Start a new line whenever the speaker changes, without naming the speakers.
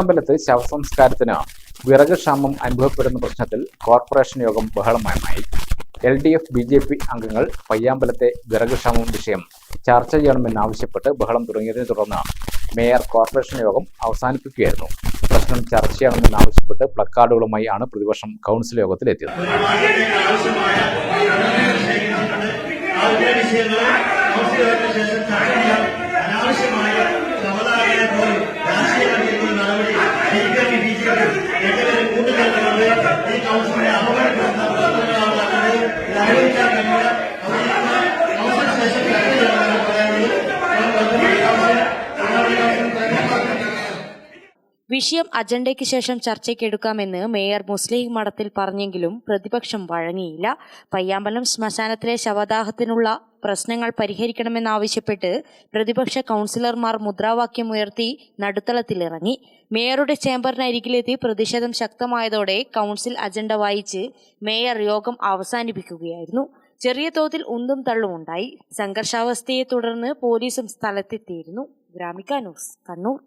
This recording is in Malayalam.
അമ്പലത്ത് ശവസംസ്കാരത്തിന് വിറക് ക്ഷാമം അനുഭവപ്പെടുന്ന പ്രശ്നത്തിൽ കോർപ്പറേഷൻ യോഗം ബഹളമയമായി. L D F B J P അംഗങ്ങൾ പയ്യാമ്പലത്തെ വിറക് ക്ഷാമം വിഷയം ചർച്ച ചെയ്യണമെന്നാവശ്യപ്പെട്ട് ബഹളം തുടങ്ങിയതിനെ തുടർന്ന് മേയർ കോർപ്പറേഷൻ യോഗം അവസാനിപ്പിക്കുകയായിരുന്നു. പ്രശ്നം ചർച്ച ചെയ്യണമെന്നാവശ്യപ്പെട്ട് പ്ലക്കാർഡുകളുമായി ആണ് പ്രതിപക്ഷം കൗൺസിൽ യോഗത്തിലെത്തിയത്.
അനാവശ്യമായ এখানে
വിഷയം അജണ്ടയ്ക്ക് ശേഷം ചർച്ചയ്ക്ക് എടുക്കാമെന്ന് മേയർ മുസ്ലിം മഠത്തിൽ പറഞ്ഞെങ്കിലും പ്രതിപക്ഷം വഴങ്ങിയില്ല. പയ്യാമ്പലം ശ്മശാനത്തിലെ ശവദാഹത്തിനുള്ള പ്രശ്നങ്ങൾ പരിഹരിക്കണമെന്നാവശ്യപ്പെട്ട് പ്രതിപക്ഷ കൗൺസിലർമാർ മുദ്രാവാക്യം മുദ്രാവാക്യമുയർത്തി നടുത്തളത്തിലിറങ്ങി. മേയറുടെ ചേംബറിനരികിലെത്തി പ്രതിഷേധം ശക്തമായതോടെ കൗൺസിൽ അജണ്ട വായിച്ച് മേയർ യോഗം അവസാനിപ്പിക്കുകയായിരുന്നു. ചെറിയ തോതിൽ ഉന്തും തള്ളും ഉണ്ടായി. സംഘർഷാവസ്ഥയെ തുടർന്ന് പോലീസും സ്ഥലത്തെത്തിയിരുന്നു. ഗ്രാമിക ന്യൂസ് കണ്ണൂർ.